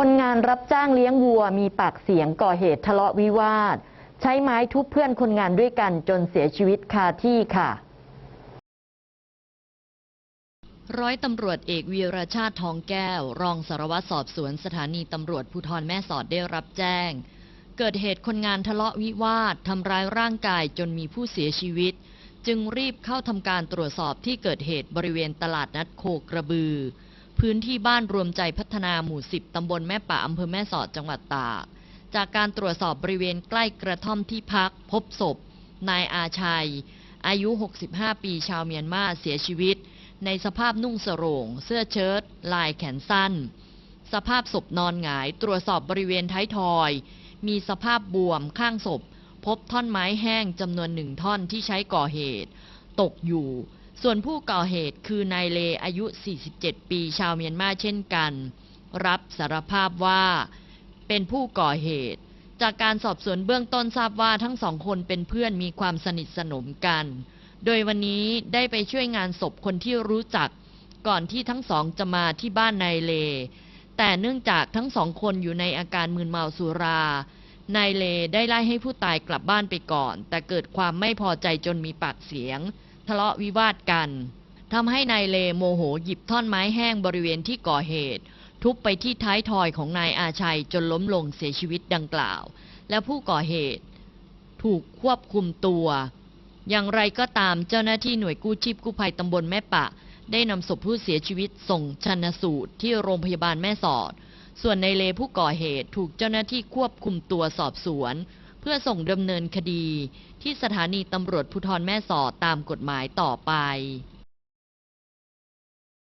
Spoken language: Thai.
คนงานรับจ้างเลี้ยงวัวมีปากเสียงก่อเหตุทะเลาะวิวาท ใช้ไม้ทุบเพื่อนคนงานด้วยกันจนเสียชีวิตคาที่ค่ะ ร้อยตำรวจเอกวีรชาติทองแก้ว รองสารวัตรสอบสวนสถานีตำรวจภูธรแม่สอดได้รับแจ้ง เกิดเหตุคนงานทะเลาะวิวาททำร้ายร่างกายจนมีผู้เสียชีวิต จึงรีบเข้าทำการตรวจสอบที่เกิดเหตุบริเวณตลาดนัดโคกระบือ พื้นที่บ้านรวมใจพัฒนาหมู่ 10 ตำบลแม่ป่าอำเภอแม่สอดจังหวัดตาก จากการตรวจสอบบริเวณใกล้กระท่อมที่พัก พบศพ นายอาชัย อายุ 65 ปีชาวเมียนมาเสียชีวิต ในสภาพนุ่งสรงเสื้อเชิ้ตลายแขนสั้น สภาพศพนอนหงาย ตรวจสอบบริเวณท้ายทอย มีสภาพบวมข้างศพ พบท่อนไม้แห้งจำนวนหนึ่งท่อนที่ใช้ก่อเหตุ ตกอยู่ ส่วนผู้ก่อเหตุคือนายเลอายุ 47 ปีชาวเมียนมาเช่นกัน รับสารภาพว่า เป็นผู้ก่อเหตุ จากการสอบสวนเบื้องต้นทราบว่าทั้งสองคนเป็นเพื่อนมีความสนิทสนมกัน โดยวันนี้ได้ไปช่วยงานศพคนที่รู้จัก ก่อนที่ทั้งสองจะมาที่บ้านนายเล แต่เนื่องจากทั้งสองคนอยู่ในอาการมึนเมาสุรานายเลได้ไล่ให้ผู้ตายกลับบ้านไปก่อน แต่เกิดความไม่พอใจจนมีปากเสียง ทะเลาะวิวาทกันทำให้นายเลโมโหหยิบท่อนไม้แห้งบริเวณที่ก่อเหตุ ทุบไปที่ท้ายทอยของนายอาชัยจนล้มลงเสียชีวิตดังกล่าว และผู้ก่อเหตุ ถูกควบคุมตัว อย่างไรก็ตามเจ้าหน้าที่หน่วยกู้ชีพกู้ภัยตำบลแม่ปะ ได้นำศพผู้เสียชีวิตส่งชันสูตรที่โรงพยาบาลแม่สอด ส่วนในเลผู้ก่อเหตุถูกเจ้าหน้าที่ควบคุมตัวสอบสวน พื่อส่งดำเนินคดีที่สถานีตำรวจภูธรแม่สอดตามกฎหมายต่อไป